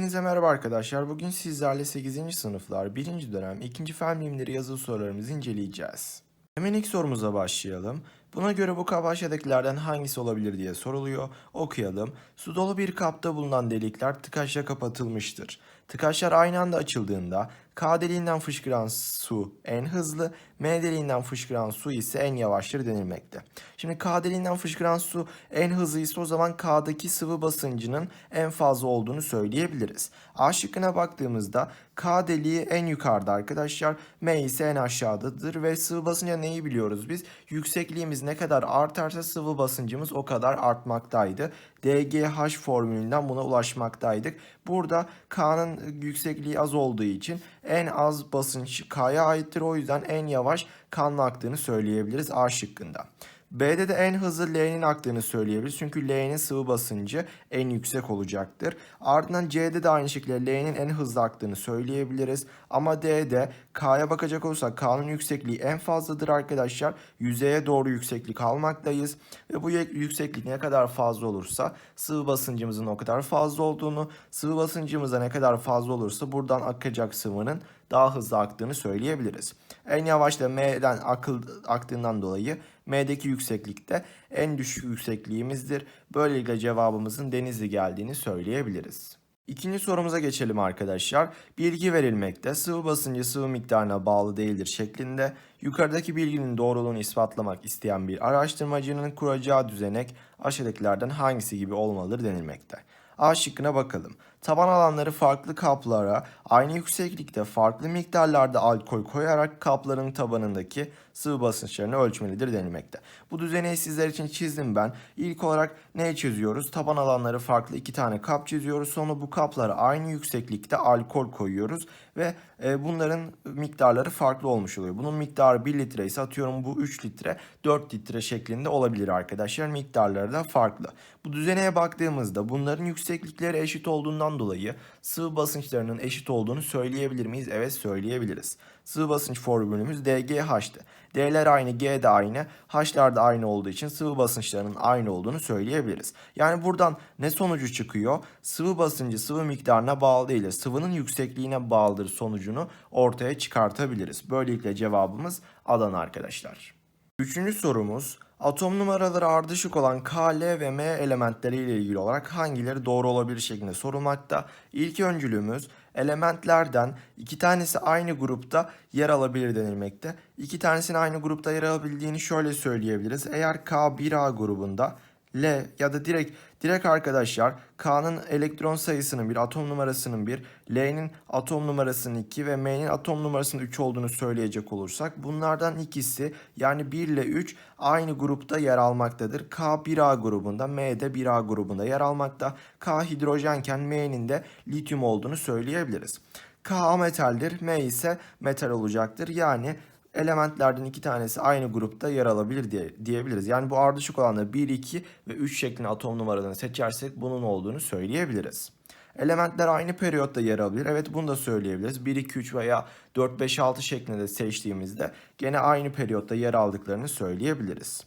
Hepinize merhaba arkadaşlar. Bugün sizlerle 8. sınıflar 1. dönem 2. fen bilimleri yazılı sorularımızı inceleyeceğiz. Hemen ilk sorumuza başlayalım. Buna göre bu kap aşağıdakilerden hangisi olabilir diye soruluyor. Okuyalım. Su dolu bir kapta bulunan delikler tıkaçla kapatılmıştır. Tıkaçlar aynı anda açıldığında K deliğinden fışkıran su en hızlı, M deliğinden fışkıran su ise en yavaştır denilmekte. Şimdi K deliğinden fışkıran su en hızlıysa o zaman K'daki sıvı basıncının en fazla olduğunu söyleyebiliriz. A şıkkına baktığımızda K deliği en yukarıda arkadaşlar, M ise en aşağıdadır ve sıvı basınca neyi biliyoruz biz? Yüksekliğimiz ne kadar artarsa sıvı basıncımız o kadar artmaktaydı. DGH formülünden buna ulaşmaktaydık. Burada K'nın yüksekliği az olduğu için en az basınç K'ya aittir. O yüzden en yavaş kanın aktığını söyleyebiliriz A şıkkında. B'de de en hızlı L'nin aktığını söyleyebiliriz. Çünkü L'nin sıvı basıncı en yüksek olacaktır. Ardından C'de de aynı şekilde L'nin en hızlı aktığını söyleyebiliriz. Ama D'de K'ya bakacak olursak K'nın yüksekliği en fazladır arkadaşlar. Yüzeye doğru yükseklik almaktayız. Ve bu yükseklik ne kadar fazla olursa sıvı basıncımızın o kadar fazla olduğunu, sıvı basıncımıza ne kadar fazla olursa buradan akacak sıvının daha hızlı aktığını söyleyebiliriz. En yavaş da M'den akıl, aktığından dolayı M'deki yükseklikte en düşük yüksekliğimizdir. Böylelikle cevabımızın denizli geldiğini söyleyebiliriz. İkinci sorumuza geçelim arkadaşlar. Bilgi verilmekte sıvı basıncı sıvı miktarına bağlı değildir şeklinde yukarıdaki bilginin doğruluğunu ispatlamak isteyen bir araştırmacının kuracağı düzenek aşağıdakilerden hangisi gibi olmalıdır denilmekte. A şıkkına bakalım. Taban alanları farklı kaplara aynı yükseklikte farklı miktarlarda alkol koyarak kapların tabanındaki sıvı basınçlarını ölçmelidir denilmekte. Bu düzeneyi sizler için çizdim ben. İlk olarak ne çiziyoruz? Taban alanları farklı iki tane kap çiziyoruz. Sonra bu kaplara aynı yükseklikte alkol koyuyoruz ve e, bunların miktarları farklı olmuş oluyor. Bunun miktarı 1 litre ise atıyorum bu 3 litre 4 litre şeklinde olabilir arkadaşlar. Miktarları da farklı. Bu düzeneye baktığımızda bunların yükseklikleri eşit olduğundan dolayı sıvı basınçlarının eşit olduğunu söyleyebilir miyiz? Evet söyleyebiliriz. Sıvı basınç formülümüz DGH'tı. D'ler aynı, G de aynı, H'lar da aynı olduğu için sıvı basınçlarının aynı olduğunu söyleyebiliriz. Yani buradan ne sonucu çıkıyor? Sıvı basıncı sıvı miktarına bağlı değil, sıvının yüksekliğine bağlıdır sonucunu ortaya çıkartabiliriz. Böylelikle cevabımız Adana arkadaşlar. Üçüncü sorumuz atom numaraları ardışık olan K, L ve M elementleri ile ilgili olarak hangileri doğru olabilir şeklinde sorulmakta. İlk öncülüğümüz elementlerden iki tanesi aynı grupta yer alabilir denilmekte. İki tanesinin aynı grupta yer alabildiğini şöyle söyleyebiliriz. Eğer K 1A grubunda L ya da direkt direkt arkadaşlar K'nın elektron sayısının bir, atom numarasının bir, L'nin atom numarasının 2 ve M'nin atom numarasının 3 olduğunu söyleyecek olursak bunlardan ikisi yani 1 ile 3 aynı grupta yer almaktadır. K 1A grubunda, M de 1A grubunda yer almakta. K hidrojenken M'nin de lityum olduğunu söyleyebiliriz. K ametaldir, M ise metal olacaktır. Yani elementlerden iki tanesi aynı grupta yer alabilir diye diyebiliriz. Yani bu ardışık olanları 1, 2 ve 3 şeklinde atom numaralarını seçersek bunun olduğunu söyleyebiliriz. Elementler aynı periyotta yer alabilir. Evet bunu da söyleyebiliriz. 1, 2, 3 veya 4, 5, 6 şeklinde seçtiğimizde gene aynı periyotta yer aldıklarını söyleyebiliriz.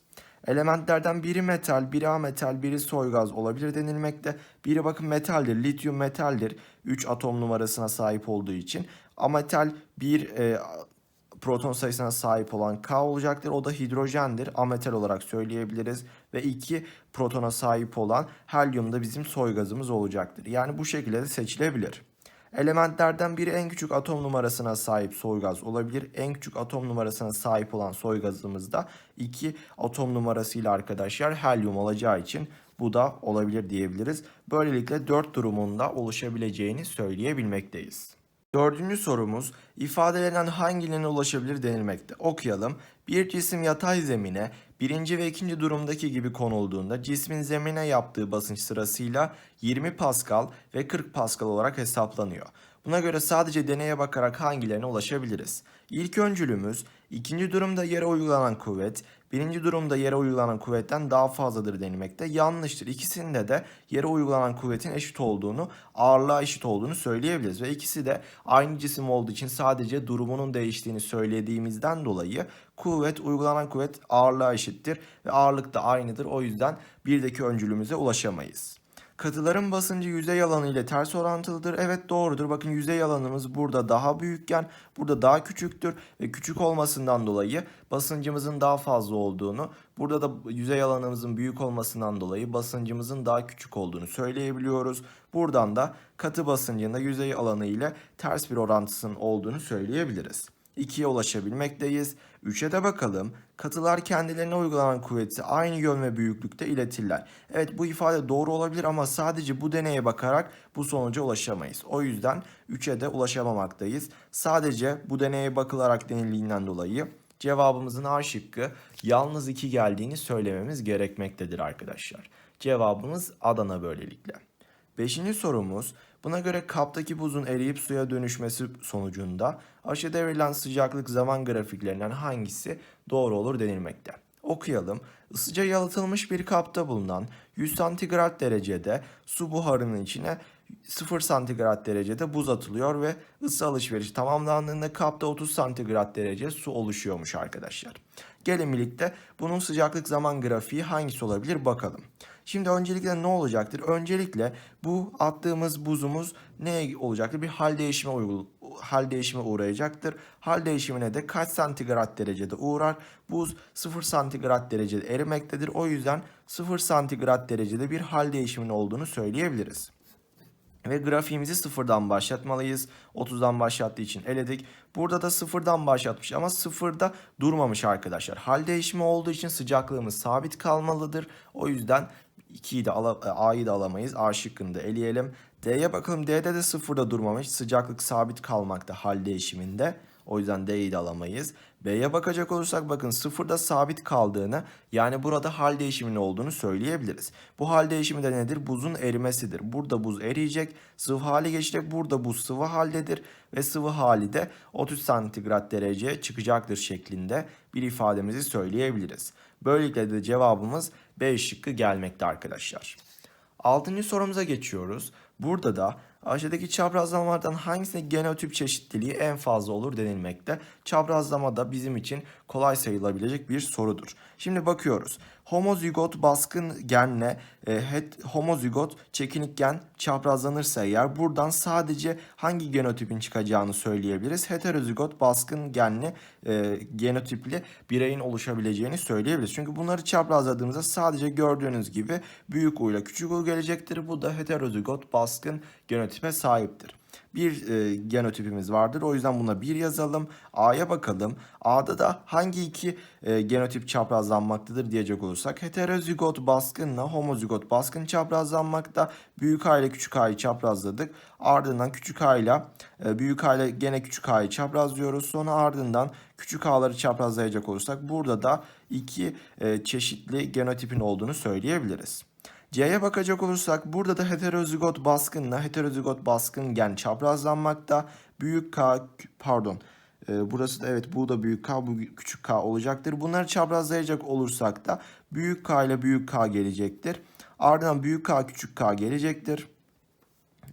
Elementlerden biri metal, biri ametal, biri soy gaz olabilir denilmekte. Biri bakın metaldir, lityum metaldir. 3 atom numarasına sahip olduğu için. Ametal bir e, proton sayısına sahip olan K olacaktır. O da hidrojendir. Ametal olarak söyleyebiliriz. Ve 2 protona sahip olan helyum da bizim soy gazımız olacaktır. Yani bu şekilde de seçilebilir. Elementlerden biri en küçük atom numarasına sahip soy gaz olabilir. En küçük atom numarasına sahip olan soy gazımız da 2 atom numarasıyla arkadaşlar helyum olacağı için bu da olabilir diyebiliriz. Böylelikle 4 durumunda oluşabileceğini söyleyebilmekteyiz. Dördüncü sorumuz ifadelerinden hangilerine ulaşabilir denilmekte. Okuyalım. Bir cisim yatay zemine birinci ve ikinci durumdaki gibi konulduğunda cismin zemine yaptığı basınç sırasıyla 20 Pascal ve 40 Pascal olarak hesaplanıyor. Buna göre sadece deneye bakarak hangilerine ulaşabiliriz? İlk öncülümüz ikinci durumda yere uygulanan kuvvet birinci durumda yere uygulanan kuvvetten daha fazladır denilmekte. Yanlıştır. İkisinde de yere uygulanan kuvvetin eşit olduğunu, ağırlığa eşit olduğunu söyleyebiliriz. Ve ikisi de aynı cisim olduğu için sadece durumunun değiştiğini söylediğimizden dolayı kuvvet, uygulanan kuvvet ağırlığa eşittir ve ağırlık da aynıdır. O yüzden birdeki öncülümüze ulaşamayız. Katıların basıncı yüzey alanı ile ters orantılıdır. Evet doğrudur. Bakın yüzey alanımız burada daha büyükken burada daha küçüktür ve küçük olmasından dolayı basıncımızın daha fazla olduğunu, burada da yüzey alanımızın büyük olmasından dolayı basıncımızın daha küçük olduğunu söyleyebiliyoruz. Buradan da katı basıncın da yüzey alanı ile ters bir orantısının olduğunu söyleyebiliriz. 2'ye ulaşabilmekteyiz. 3'e de bakalım. Katılar kendilerine uygulanan kuvveti aynı yön ve büyüklükte iletirler. Evet bu ifade doğru olabilir ama sadece bu deneye bakarak bu sonuca ulaşamayız. O yüzden 3'e de ulaşamamaktayız. Sadece bu deneye bakılarak denildiğinden dolayı cevabımızın A şıkkı yalnız 2 geldiğini söylememiz gerekmektedir arkadaşlar. Cevabımız Adana böylelikle. Beşinci sorumuz buna göre kaptaki buzun eriyip suya dönüşmesi sonucunda aşağıda verilen sıcaklık zaman grafiklerinden hangisi doğru olur denilmekte. Okuyalım. Isıca yalıtılmış bir kapta bulunan 100 santigrat derecede su buharının içine 0 santigrat derecede buz atılıyor ve ısı alışverişi tamamlandığında kapta 30 santigrat derece su oluşuyormuş arkadaşlar. Gelin birlikte bunun sıcaklık zaman grafiği hangisi olabilir bakalım. Şimdi öncelikle ne olacaktır? Öncelikle bu attığımız buzumuz ne olacaktır? Bir hal değişime uygul hal değişime uğrayacaktır. Hal değişimine de kaç santigrat derecede uğrar? Buz 0 santigrat derecede erimektedir. O yüzden 0 santigrat derecede bir hal değişiminin olduğunu söyleyebiliriz. Ve grafiğimizi sıfırdan başlatmalıyız. 30'dan başlattığı için eledik. Burada da sıfırdan başlatmış ama sıfırda durmamış arkadaşlar. Hal değişimi olduğu için sıcaklığımız sabit kalmalıdır. O yüzden 2'yi de A'yı da alamayız. A şıkkını da eleyelim. D'ye bakalım. D'de de sıfırda durmamış. Sıcaklık sabit kalmakta hal değişiminde. O yüzden D'yi de alamayız. B'ye bakacak olursak bakın sıfırda sabit kaldığını yani burada hal değişiminin olduğunu söyleyebiliriz. Bu hal değişimi de nedir? Buzun erimesidir. Burada buz eriyecek, sıvı hale geçecek. Burada buz sıvı haldedir ve sıvı hali de 30 santigrat dereceye çıkacaktır şeklinde bir ifademizi söyleyebiliriz. Böylelikle de cevabımız B şıkkı gelmekte arkadaşlar. Altıncı sorumuza geçiyoruz. Burada da aşağıdaki çaprazlamalardan hangisinde genotip çeşitliliği en fazla olur denilmekte. Çaprazlama da bizim için kolay sayılabilecek bir sorudur. Şimdi bakıyoruz. Homozigot baskın genle e, het, homozigot çekinik gen çaprazlanırsa eğer buradan sadece hangi genotipin çıkacağını söyleyebiliriz. Heterozigot baskın genli e, genotipli bireyin oluşabileceğini söyleyebiliriz. Çünkü bunları çaprazladığımızda sadece gördüğünüz gibi büyük U küçük U gelecektir. Bu da heterozigot baskın genotipe sahiptir bir e, genotipimiz vardır. O yüzden buna bir yazalım. A'ya bakalım. A'da da hangi iki e, genotip çaprazlanmaktadır diyecek olursak heterozigot baskınla homozigot baskın çaprazlanmakta. Büyük A ile küçük A'yı çaprazladık. Ardından küçük A ile e, büyük A ile gene küçük A'yı çaprazlıyoruz. Sonra ardından küçük A'ları çaprazlayacak olursak burada da iki e, çeşitli genotipin olduğunu söyleyebiliriz. C'ye bakacak olursak burada da heterozigot baskınla heterozigot baskın gen çaprazlanmakta. Büyük K pardon e, burası da evet bu da büyük K bu küçük K olacaktır. Bunları çaprazlayacak olursak da büyük K ile büyük K gelecektir. Ardından büyük K küçük K gelecektir.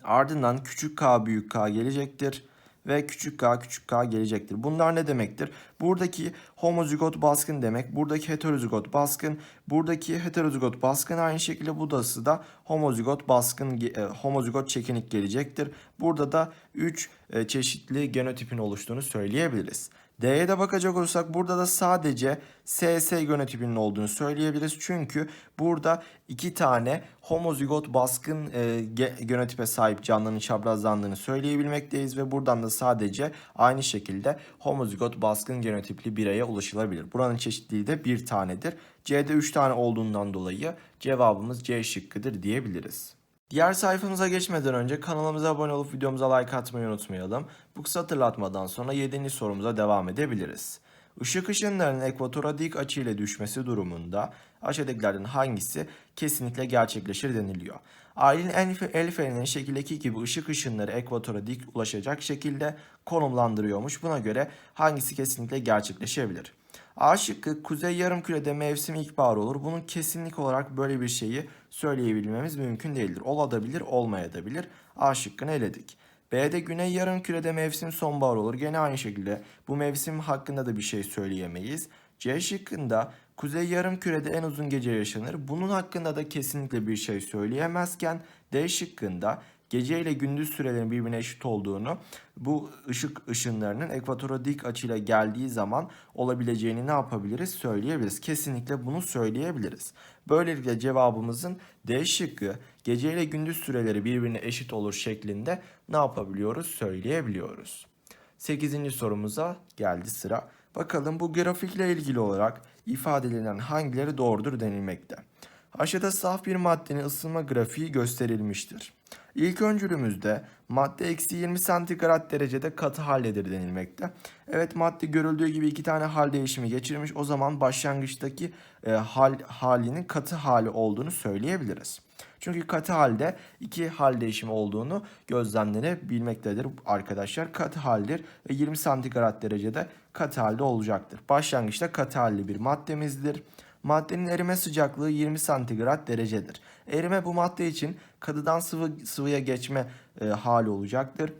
Ardından küçük K büyük K gelecektir ve küçük k küçük k gelecektir. Bunlar ne demektir? Buradaki homozigot baskın demek. Buradaki heterozigot baskın. Buradaki heterozigot baskın aynı şekilde budası da homozigot baskın e, homozigot çekinik gelecektir. Burada da 3 e, çeşitli genotipin oluştuğunu söyleyebiliriz. D'ye de bakacak olursak burada da sadece SS genotipinin olduğunu söyleyebiliriz. Çünkü burada iki tane homozigot baskın e, genotipe sahip canlının çaprazlandığını söyleyebilmekteyiz ve buradan da sadece aynı şekilde homozigot baskın genotipli bireye ulaşılabilir. Buranın çeşitliliği de bir tanedir. C'de 3 tane olduğundan dolayı cevabımız C şıkkıdır diyebiliriz. Diğer sayfamıza geçmeden önce kanalımıza abone olup videomuza like atmayı unutmayalım. Bu kısa hatırlatmadan sonra 7. sorumuza devam edebiliriz. Işık ışınlarının ekvatora dik açı ile düşmesi durumunda aşağıdakilerden hangisi kesinlikle gerçekleşir deniliyor. Aylin el fenerinin şekildeki gibi ışık ışınları ekvatora dik ulaşacak şekilde konumlandırıyormuş. Buna göre hangisi kesinlikle gerçekleşebilir? A şıkkı kuzey yarımkürede mevsim ilkbahar olur. Bunun kesinlik olarak böyle bir şeyi söyleyebilmemiz mümkün değildir. Olabilir, olmayabilir. A şıkkını eledik. B'de güney yarımkürede mevsim sonbahar olur. Gene aynı şekilde bu mevsim hakkında da bir şey söyleyemeyiz. C şıkkında Kuzey Yarımküre'de en uzun gece yaşanır. Bunun hakkında da kesinlikle bir şey söyleyemezken D şıkkında gece ile gündüz sürelerin birbirine eşit olduğunu, bu ışık ışınlarının ekvatora dik açıyla geldiği zaman olabileceğini ne yapabiliriz? Söyleyebiliriz. Kesinlikle bunu söyleyebiliriz. Böylelikle cevabımızın D şıkkı gece ile gündüz süreleri birbirine eşit olur şeklinde ne yapabiliyoruz? Söyleyebiliyoruz. 8. sorumuza geldi sıra. Bakalım bu grafikle ilgili olarak ifadelenen hangileri doğrudur denilmekte. Aşağıda saf bir maddenin ısınma grafiği gösterilmiştir. İlk öncülümüzde madde eksi 20 santigrat derecede katı haldedir denilmekte. Evet madde görüldüğü gibi iki tane hal değişimi geçirmiş. O zaman başlangıçtaki e, hal halinin katı hali olduğunu söyleyebiliriz. Çünkü katı halde iki hal değişimi olduğunu gözlemlenebilmektedir arkadaşlar. Katı haldir ve 20 santigrat derecede katı halde olacaktır. Başlangıçta katı halli bir maddemizdir. Maddenin erime sıcaklığı 20 santigrat derecedir. Erime bu madde için katıdan sıvı sıvıya geçme e, hali olacaktır.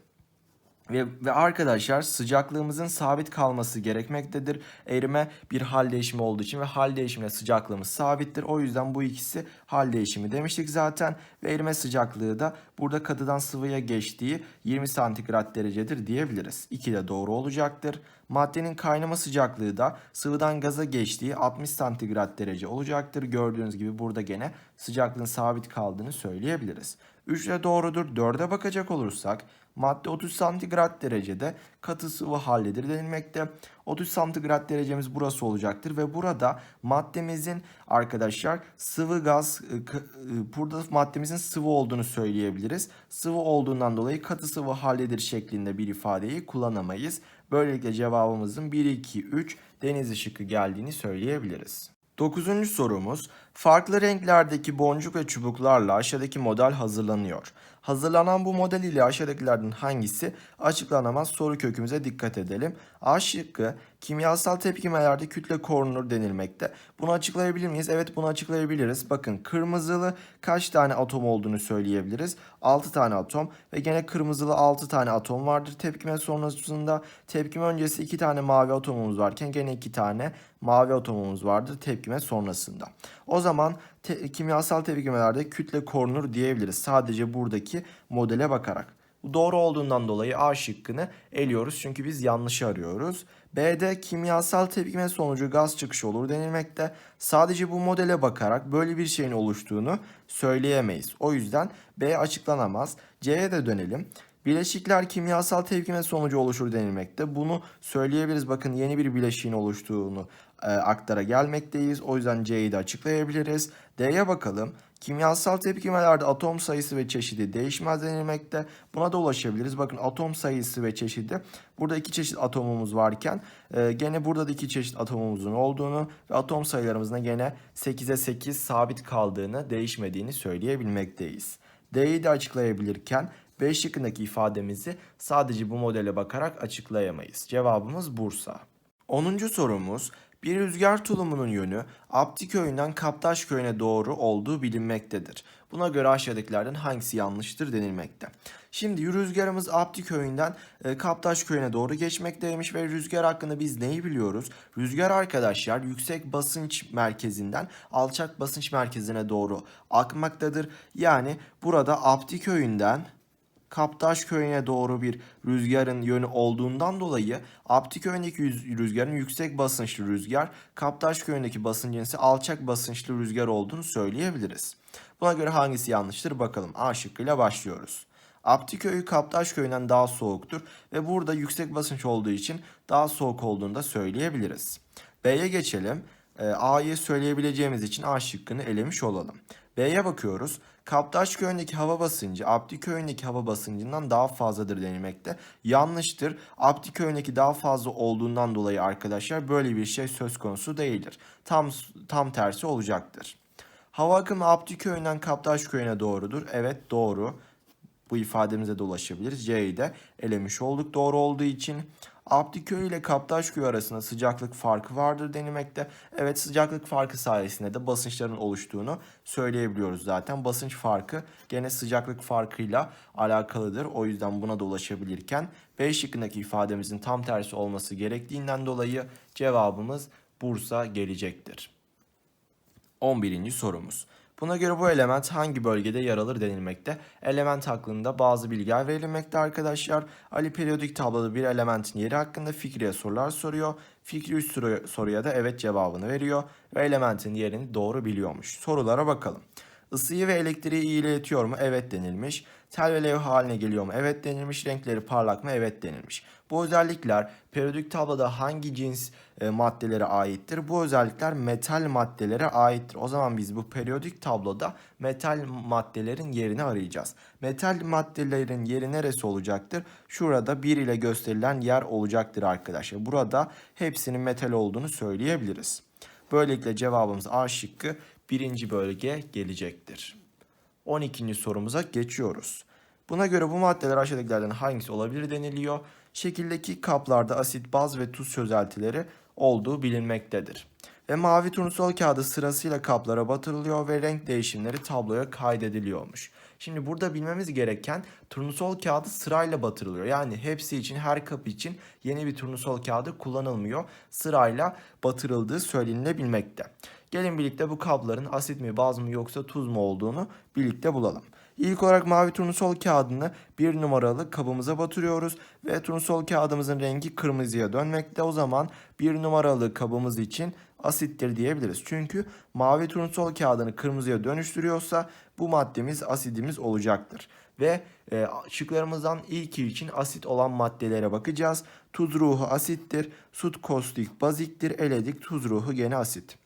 Ve, ve arkadaşlar sıcaklığımızın sabit kalması gerekmektedir. Erime bir hal değişimi olduğu için ve hal değişimine sıcaklığımız sabittir. O yüzden bu ikisi hal değişimi demiştik zaten. Ve erime sıcaklığı da burada katıdan sıvıya geçtiği 20 santigrat derecedir diyebiliriz. İki de doğru olacaktır. Maddenin kaynama sıcaklığı da sıvıdan gaza geçtiği 60 santigrat derece olacaktır. Gördüğünüz gibi burada gene sıcaklığın sabit kaldığını söyleyebiliriz. 3 de doğrudur. 4'e bakacak olursak madde 30 santigrat derecede katı sıvı haldedir denilmekte. 30 santigrat derecemiz burası olacaktır ve burada maddemizin arkadaşlar sıvı gaz e, e, burada maddemizin sıvı olduğunu söyleyebiliriz. Sıvı olduğundan dolayı katı sıvı haldedir şeklinde bir ifadeyi kullanamayız. Böylelikle cevabımızın 1 2 3 deniz ışıkı geldiğini söyleyebiliriz. Dokuzuncu sorumuz, farklı renklerdeki boncuk ve çubuklarla aşağıdaki model hazırlanıyor. Hazırlanan bu model ile aşağıdakilerden hangisi açıklanamaz soru kökümüze dikkat edelim. A şıkkı kimyasal tepkimelerde kütle korunur denilmekte. Bunu açıklayabilir miyiz? Evet bunu açıklayabiliriz. Bakın kırmızılı kaç tane atom olduğunu söyleyebiliriz. 6 tane atom ve gene kırmızılı 6 tane atom vardır. Tepkime sonrasında tepkime öncesi 2 tane mavi atomumuz varken gene 2 tane mavi atomumuz vardır tepkime sonrasında. O zaman te- kimyasal tepkimelerde kütle korunur diyebiliriz. Sadece buradaki modele bakarak. Doğru olduğundan dolayı A şıkkını eliyoruz çünkü biz yanlışı arıyoruz. B'de kimyasal tepkime sonucu gaz çıkışı olur denilmekte. Sadece bu modele bakarak böyle bir şeyin oluştuğunu söyleyemeyiz. O yüzden B açıklanamaz. C'ye de dönelim. Bileşikler kimyasal tepkime sonucu oluşur denilmekte. Bunu söyleyebiliriz. Bakın yeni bir bileşiğin oluştuğunu e, aktara gelmekteyiz. O yüzden C'yi de açıklayabiliriz. D'ye bakalım. Kimyasal tepkimelerde atom sayısı ve çeşidi değişmez denilmekte. Buna da ulaşabiliriz. Bakın atom sayısı ve çeşidi. Burada iki çeşit atomumuz varken e, gene burada da iki çeşit atomumuzun olduğunu ve atom sayılarımızın gene 8'e 8 sabit kaldığını, değişmediğini söyleyebilmekteyiz. D'yi de açıklayabilirken B şıkkındaki ifademizi sadece bu modele bakarak açıklayamayız. Cevabımız Bursa. 10. sorumuz bir rüzgar tulumunun yönü Abdi köyünden Kaptaş köyüne doğru olduğu bilinmektedir. Buna göre aşağıdakilerden hangisi yanlıştır denilmekte. Şimdi rüzgarımız Abdi köyünden e, Kaptaş köyüne doğru geçmekteymiş ve rüzgar hakkında biz neyi biliyoruz? Rüzgar arkadaşlar yüksek basınç merkezinden alçak basınç merkezine doğru akmaktadır. Yani burada Abdi köyünden Kaptaş köyüne doğru bir rüzgarın yönü olduğundan dolayı Abdi köyündeki rüzgarın yüksek basınçlı rüzgar, Kaptaş köyündeki basıncın ise alçak basınçlı rüzgar olduğunu söyleyebiliriz. Buna göre hangisi yanlıştır bakalım. A şıkkıyla başlıyoruz. Abdi köyü Kaptaş köyünden daha soğuktur ve burada yüksek basınç olduğu için daha soğuk olduğunu da söyleyebiliriz. B'ye geçelim. A'yı söyleyebileceğimiz için A şıkkını elemiş olalım. B'ye bakıyoruz. Kaptaş köyündeki hava basıncı Abdi köyündeki hava basıncından daha fazladır denilmekte. Yanlıştır. Abdi köyündeki daha fazla olduğundan dolayı arkadaşlar böyle bir şey söz konusu değildir. Tam tam tersi olacaktır. Hava akımı Abdi köyünden Kaptaş köyüne doğrudur. Evet doğru. Bu ifademize de ulaşabiliriz. C'yi de elemiş olduk doğru olduğu için. Abdiköy ile Kaptaşköy arasında sıcaklık farkı vardır denilmekte. Evet sıcaklık farkı sayesinde de basınçların oluştuğunu söyleyebiliyoruz zaten. Basınç farkı gene sıcaklık farkıyla alakalıdır. O yüzden buna da ulaşabilirken B şıkkındaki ifademizin tam tersi olması gerektiğinden dolayı cevabımız Bursa gelecektir. 11. sorumuz. Buna göre bu element hangi bölgede yer alır denilmekte. Element hakkında bazı bilgiler verilmekte arkadaşlar. Ali periyodik tabloda bir elementin yeri hakkında Fikri'ye sorular soruyor. Fikri 3 soru- soruya da evet cevabını veriyor ve elementin yerini doğru biliyormuş. Sorulara bakalım. Isıyı ve elektriği iyi iletiyor mu? Evet denilmiş. Tel ve levha haline geliyor mu? Evet denilmiş. Renkleri parlak mı? Evet denilmiş. Bu özellikler periyodik tabloda hangi cins e, maddelere aittir? Bu özellikler metal maddelere aittir. O zaman biz bu periyodik tabloda metal maddelerin yerini arayacağız. Metal maddelerin yeri neresi olacaktır? Şurada 1 ile gösterilen yer olacaktır arkadaşlar. Burada hepsinin metal olduğunu söyleyebiliriz. Böylelikle cevabımız A şıkkı birinci bölge gelecektir. 12. sorumuza geçiyoruz. Buna göre bu maddeler aşağıdakilerden hangisi olabilir deniliyor. Şekildeki kaplarda asit, baz ve tuz çözeltileri olduğu bilinmektedir. Ve mavi turnusol kağıdı sırasıyla kaplara batırılıyor ve renk değişimleri tabloya kaydediliyormuş. Şimdi burada bilmemiz gereken turnusol kağıdı sırayla batırılıyor. Yani hepsi için her kap için yeni bir turnusol kağıdı kullanılmıyor. Sırayla batırıldığı söylenilebilmekte. Gelin birlikte bu kapların asit mi, baz mı yoksa tuz mu olduğunu birlikte bulalım. İlk olarak mavi turnusol kağıdını bir numaralı kabımıza batırıyoruz ve turnusol kağıdımızın rengi kırmızıya dönmekte. O zaman bir numaralı kabımız için asittir diyebiliriz. Çünkü mavi turnusol kağıdını kırmızıya dönüştürüyorsa bu maddemiz asidimiz olacaktır. Ve e, şıklarımızdan ilki için asit olan maddelere bakacağız. Tuz ruhu asittir, sut kostik baziktir, eledik tuz ruhu gene asit.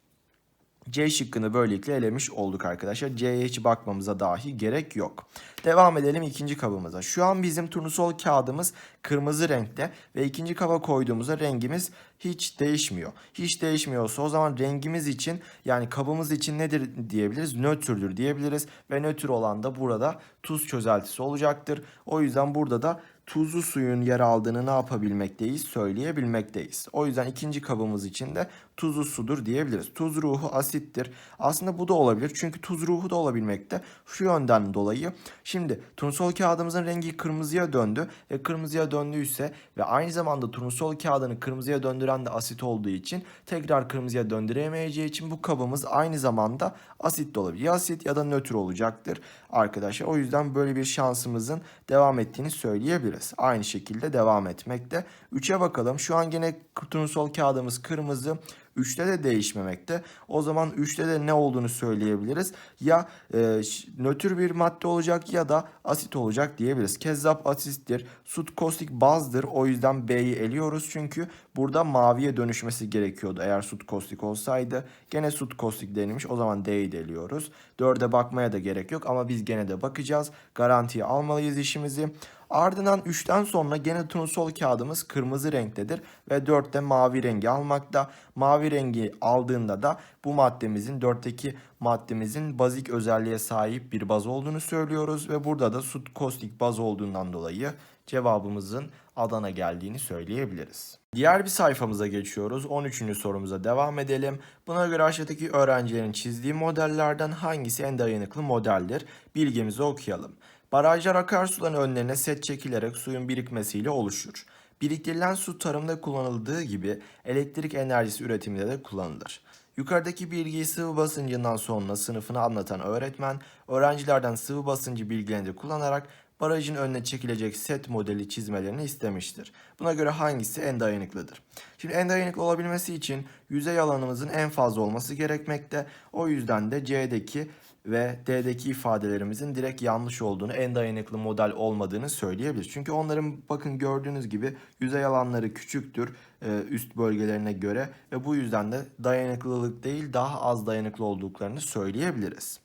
C şıkkını böylelikle elemiş olduk arkadaşlar. C'ye hiç bakmamıza dahi gerek yok. Devam edelim ikinci kabımıza. Şu an bizim turnusol kağıdımız kırmızı renkte ve ikinci kaba koyduğumuzda rengimiz hiç değişmiyor. Hiç değişmiyorsa o zaman rengimiz için yani kabımız için nedir diyebiliriz? Nötrdür diyebiliriz ve nötr olan da burada tuz çözeltisi olacaktır. O yüzden burada da tuzlu suyun yer aldığını ne yapabilmekteyiz? Söyleyebilmekteyiz. O yüzden ikinci kabımız için de tuzlu sudur diyebiliriz. Tuz ruhu asittir. Aslında bu da olabilir. Çünkü tuz ruhu da olabilmekte. Şu yönden dolayı. Şimdi turnusol kağıdımızın rengi kırmızıya döndü ve kırmızıya döndüyse ve aynı zamanda turnusol kağıdını kırmızıya döndüren de asit olduğu için tekrar kırmızıya döndüremeyeceği için bu kabımız aynı zamanda asit de olabilir. Ya asit ya da nötr olacaktır arkadaşlar. O yüzden böyle bir şansımızın devam ettiğini söyleyebiliriz. Aynı şekilde devam etmekte. 3'e bakalım. Şu an gene turnusol kağıdımız kırmızı. 3'te de değişmemekte. O zaman 3'te de ne olduğunu söyleyebiliriz. Ya e, nötr bir madde olacak ya da asit olacak diyebiliriz. Kezzap asittir. Sut kostik bazdır. O yüzden B'yi eliyoruz. Çünkü burada maviye dönüşmesi gerekiyordu. Eğer sut kostik olsaydı. Gene sut kostik denilmiş. O zaman D'yi de eliyoruz. 4'e bakmaya da gerek yok ama biz gene de bakacağız. Garantiye almalıyız işimizi. Ardından 3'ten sonra gene turnusol kağıdımız kırmızı renktedir ve 4'te mavi rengi almakta. Mavi rengi aldığında da bu maddemizin 4'teki maddemizin bazik özelliğe sahip bir baz olduğunu söylüyoruz ve burada da sut kostik baz olduğundan dolayı cevabımızın Adana geldiğini söyleyebiliriz. Diğer bir sayfamıza geçiyoruz. 13. sorumuza devam edelim. Buna göre aşağıdaki öğrencilerin çizdiği modellerden hangisi en dayanıklı modeldir? Bilgimizi okuyalım. Barajlar akarsuların önlerine set çekilerek suyun birikmesiyle oluşur. Biriktirilen su tarımda kullanıldığı gibi elektrik enerjisi üretiminde de kullanılır. Yukarıdaki bilgiyi sıvı basıncından sonra sınıfına anlatan öğretmen, öğrencilerden sıvı basıncı bilgilerini kullanarak barajın önüne çekilecek set modeli çizmelerini istemiştir. Buna göre hangisi en dayanıklıdır? Şimdi en dayanıklı olabilmesi için yüzey alanımızın en fazla olması gerekmekte. O yüzden de C'deki ve D'deki ifadelerimizin direkt yanlış olduğunu, en dayanıklı model olmadığını söyleyebiliriz. Çünkü onların bakın gördüğünüz gibi yüzey alanları küçüktür e, üst bölgelerine göre ve bu yüzden de dayanıklılık değil daha az dayanıklı olduklarını söyleyebiliriz.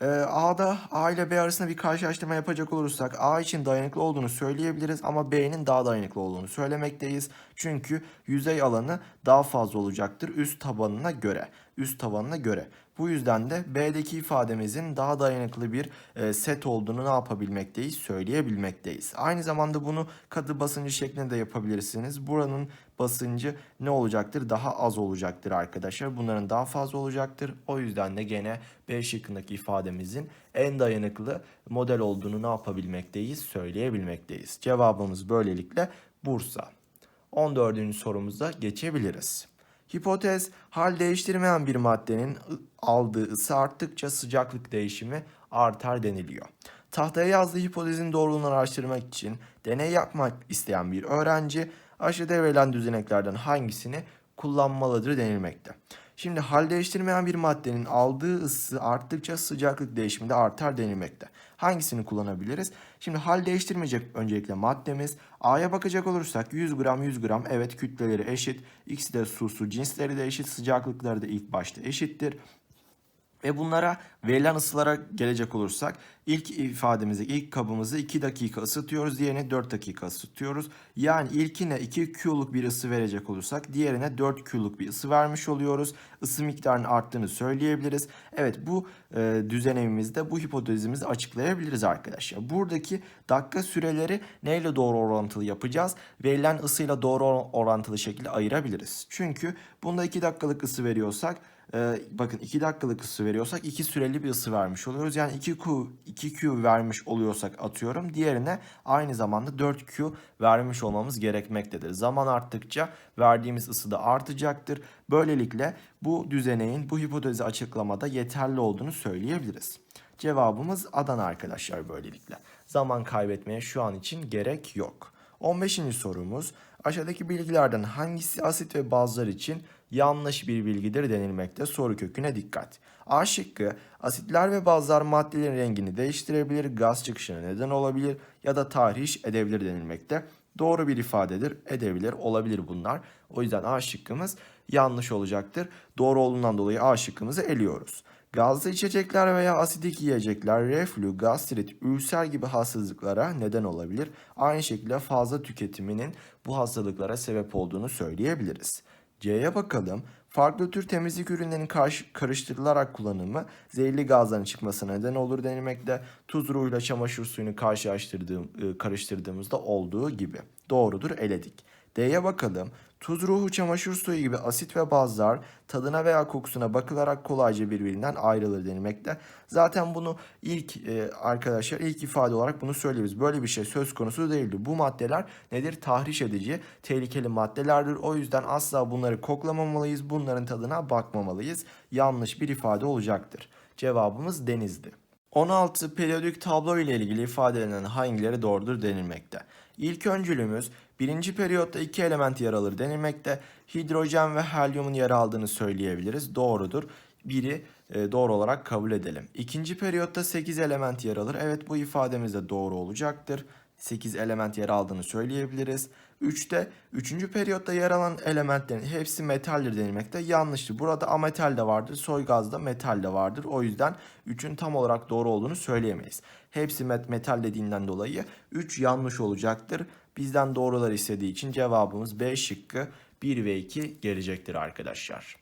Ee, A'da A ile B arasında bir karşılaştırma yapacak olursak A için dayanıklı olduğunu söyleyebiliriz ama B'nin daha dayanıklı olduğunu söylemekteyiz. Çünkü yüzey alanı daha fazla olacaktır üst tabanına göre. Üst tabanına göre. Bu yüzden de B'deki ifademizin daha dayanıklı bir e, set olduğunu ne yapabilmekteyiz? Söyleyebilmekteyiz. Aynı zamanda bunu katı basıncı şeklinde de yapabilirsiniz. Buranın basıncı ne olacaktır? Daha az olacaktır arkadaşlar. Bunların daha fazla olacaktır. O yüzden de gene B şıkkındaki ifademizin en dayanıklı model olduğunu ne yapabilmekteyiz? Söyleyebilmekteyiz. Cevabımız böylelikle Bursa. 14. sorumuza geçebiliriz. Hipotez, hal değiştirmeyen bir maddenin aldığı ısı arttıkça sıcaklık değişimi artar deniliyor. Tahtaya yazdığı hipotezin doğruluğunu araştırmak için deney yapmak isteyen bir öğrenci aşağıda verilen düzeneklerden hangisini kullanmalıdır denilmekte. Şimdi hal değiştirmeyen bir maddenin aldığı ısı arttıkça sıcaklık değişimi de artar denilmekte. Hangisini kullanabiliriz? Şimdi hal değiştirmeyecek öncelikle maddemiz. A'ya bakacak olursak 100 gram 100 gram evet kütleleri eşit. İkisi de su su cinsleri de eşit. Sıcaklıkları da ilk başta eşittir. Ve bunlara verilen ısılara gelecek olursak ilk ifademizi, ilk kabımızı 2 dakika ısıtıyoruz. Diğerine 4 dakika ısıtıyoruz. Yani ilkine 2 Q'luk bir ısı verecek olursak diğerine 4 Q'luk bir ısı vermiş oluyoruz. Isı miktarının arttığını söyleyebiliriz. Evet bu e, düzenimizde bu hipotezimizi açıklayabiliriz arkadaşlar. Buradaki dakika süreleri neyle doğru orantılı yapacağız? Verilen ısıyla doğru orantılı şekilde ayırabiliriz. Çünkü bunda 2 dakikalık ısı veriyorsak ee, bakın 2 dakikalık ısı veriyorsak 2 süreli bir ısı vermiş oluyoruz. Yani 2Q, 2Q vermiş oluyorsak atıyorum. Diğerine aynı zamanda 4Q vermiş olmamız gerekmektedir. Zaman arttıkça verdiğimiz ısı da artacaktır. Böylelikle bu düzeneğin bu hipotezi açıklamada yeterli olduğunu söyleyebiliriz. Cevabımız Adana arkadaşlar böylelikle. Zaman kaybetmeye şu an için gerek yok. 15. sorumuz aşağıdaki bilgilerden hangisi asit ve bazlar için yanlış bir bilgidir denilmekte. Soru köküne dikkat. A şıkkı asitler ve bazlar maddelerin rengini değiştirebilir, gaz çıkışına neden olabilir ya da tahriş edebilir denilmekte. Doğru bir ifadedir. Edebilir, olabilir bunlar. O yüzden A şıkkımız yanlış olacaktır. Doğru olduğundan dolayı A şıkkımızı eliyoruz. Gazlı içecekler veya asidik yiyecekler reflü, gastrit, ülser gibi hastalıklara neden olabilir. Aynı şekilde fazla tüketiminin bu hastalıklara sebep olduğunu söyleyebiliriz. C'ye bakalım. Farklı tür temizlik ürünlerinin karıştırılarak kullanımı zehirli gazların çıkmasına neden olur denilmekte. Tuz ruhuyla çamaşır suyunu karşılaştırdığım, e, karıştırdığımızda olduğu gibi. Doğrudur eledik. D'ye bakalım. Tuz ruhu, çamaşır suyu gibi asit ve bazlar tadına veya kokusuna bakılarak kolayca birbirinden ayrılır denilmekte. Zaten bunu ilk e, arkadaşlar ilk ifade olarak bunu söylüyoruz. Böyle bir şey söz konusu değildi. Bu maddeler nedir? Tahriş edici, tehlikeli maddelerdir. O yüzden asla bunları koklamamalıyız. Bunların tadına bakmamalıyız. Yanlış bir ifade olacaktır. Cevabımız denizdi. 16 periyodik tablo ile ilgili ifadelenen hangileri doğrudur denilmekte. İlk öncülümüz birinci periyotta iki element yer alır denilmekte. Hidrojen ve helyumun yer aldığını söyleyebiliriz. Doğrudur. Biri e, doğru olarak kabul edelim. İkinci periyotta 8 element yer alır. Evet bu ifademiz de doğru olacaktır. 8 element yer aldığını söyleyebiliriz. 3'te 3. periyotta yer alan elementlerin hepsi metaldir denilmekte. Yanlıştır. Burada ametal de vardır. Soy gazda metal de vardır. O yüzden 3'ün tam olarak doğru olduğunu söyleyemeyiz. Hepsi met metal dediğinden dolayı 3 yanlış olacaktır. Bizden doğrular istediği için cevabımız B şıkkı 1 ve 2 gelecektir arkadaşlar.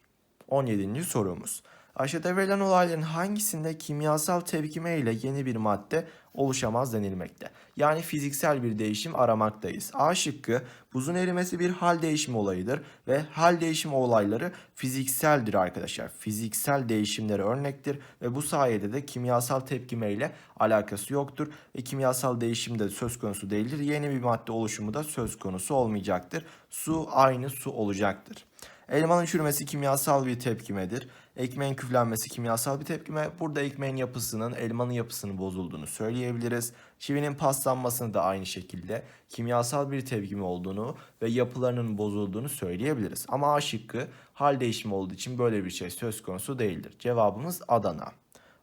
17. sorumuz. Aşağıda verilen olayların hangisinde kimyasal tepkime ile yeni bir madde oluşamaz denilmekte. Yani fiziksel bir değişim aramaktayız. A şıkkı buzun erimesi bir hal değişimi olayıdır ve hal değişimi olayları fizikseldir arkadaşlar. Fiziksel değişimlere örnektir ve bu sayede de kimyasal tepkime ile alakası yoktur ve kimyasal değişim de söz konusu değildir. Yeni bir madde oluşumu da söz konusu olmayacaktır. Su aynı su olacaktır. Elmanın çürümesi kimyasal bir tepkimedir. Ekmeğin küflenmesi kimyasal bir tepkime. Burada ekmeğin yapısının elmanın yapısının bozulduğunu söyleyebiliriz. Çivinin paslanmasını da aynı şekilde kimyasal bir tepkime olduğunu ve yapılarının bozulduğunu söyleyebiliriz. Ama A şıkkı hal değişimi olduğu için böyle bir şey söz konusu değildir. Cevabımız Adana.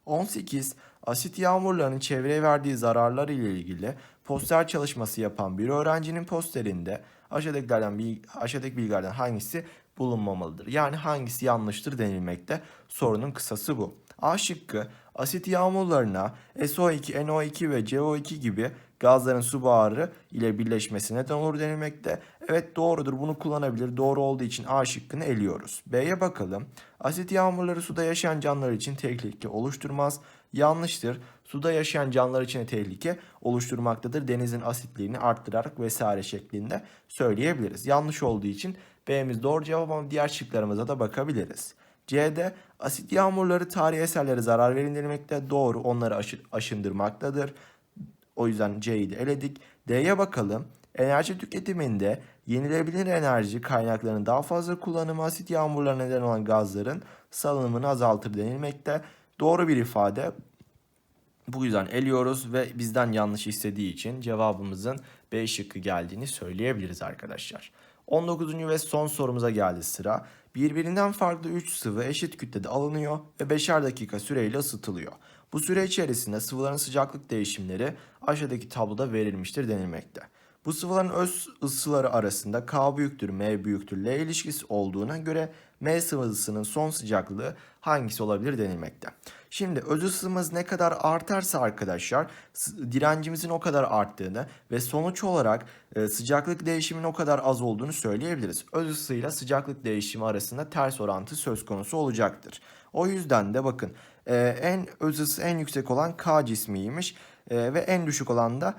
18. Asit yağmurlarının çevreye verdiği zararlar ile ilgili poster çalışması yapan bir öğrencinin posterinde aşağıdakilerden bir, aşağıdaki bilgilerden hangisi bulunmamalıdır? Yani hangisi yanlıştır denilmekte. Sorunun kısası bu. A şıkkı asit yağmurlarına SO2, NO2 ve CO2 gibi gazların su buharı ile birleşmesi neden olur denilmekte. Evet doğrudur bunu kullanabilir. Doğru olduğu için A şıkkını eliyoruz. B'ye bakalım. Asit yağmurları suda yaşayan canlılar için tehlike oluşturmaz. Yanlıştır. Suda yaşayan canlılar için tehlike oluşturmaktadır. Denizin asitliğini arttırarak vesaire şeklinde söyleyebiliriz. Yanlış olduğu için B'miz doğru cevap ama diğer şıklarımıza da bakabiliriz. C'de asit yağmurları tarihi eserlere zarar verilmekte doğru onları aşı, aşındırmaktadır. O yüzden C'yi de eledik. D'ye bakalım. Enerji tüketiminde yenilebilir enerji kaynaklarının daha fazla kullanımı asit yağmurlarına neden olan gazların salınımını azaltır denilmekte. Doğru bir ifade. Bu yüzden eliyoruz ve bizden yanlış istediği için cevabımızın B şıkkı geldiğini söyleyebiliriz arkadaşlar. 19. ve son sorumuza geldi sıra. Birbirinden farklı 3 sıvı eşit kütlede alınıyor ve 5'er dakika süreyle ısıtılıyor. Bu süre içerisinde sıvıların sıcaklık değişimleri aşağıdaki tabloda verilmiştir denilmekte. Bu sıvıların öz ısıları arasında K büyüktür M büyüktür L ilişkisi olduğuna göre M sıvısının son sıcaklığı hangisi olabilir denilmekte. Şimdi öz ısımız ne kadar artarsa arkadaşlar direncimizin o kadar arttığını ve sonuç olarak e, sıcaklık değişiminin o kadar az olduğunu söyleyebiliriz. Öz ısıyla sıcaklık değişimi arasında ters orantı söz konusu olacaktır. O yüzden de bakın e, en öz ısı en yüksek olan K cismiymiş e, ve en düşük olan da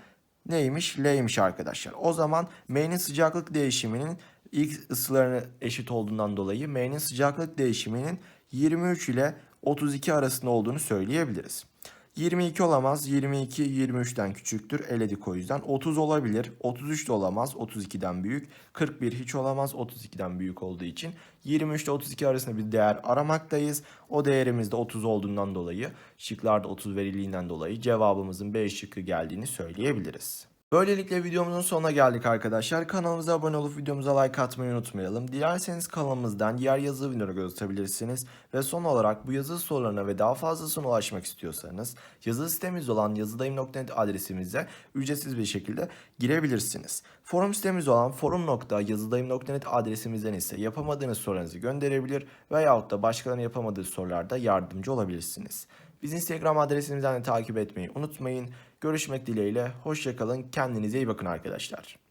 neymiş? L'ymiş arkadaşlar. O zaman M'nin sıcaklık değişiminin ilk ısılarına eşit olduğundan dolayı M'nin sıcaklık değişiminin 23 ile 32 arasında olduğunu söyleyebiliriz. 22 olamaz. 22 23'ten küçüktür. Eledik o yüzden. 30 olabilir. 33 de olamaz. 32'den büyük. 41 hiç olamaz. 32'den büyük olduğu için. 23 ile 32 arasında bir değer aramaktayız. O değerimiz de 30 olduğundan dolayı şıklarda 30 verildiğinden dolayı cevabımızın B şıkkı geldiğini söyleyebiliriz. Böylelikle videomuzun sonuna geldik arkadaşlar. Kanalımıza abone olup videomuza like atmayı unutmayalım. Dilerseniz kanalımızdan diğer yazılı videoları göz atabilirsiniz. Ve son olarak bu yazılı sorularına ve daha fazlasına ulaşmak istiyorsanız yazılı sitemiz olan yazıdayım.net adresimize ücretsiz bir şekilde girebilirsiniz. Forum sitemiz olan forum.yazıdayım.net adresimizden ise yapamadığınız sorularınızı gönderebilir veyahut da başkalarının yapamadığı sorularda yardımcı olabilirsiniz. Biz Instagram adresimizden de takip etmeyi unutmayın. Görüşmek dileğiyle. Hoşçakalın. Kendinize iyi bakın arkadaşlar.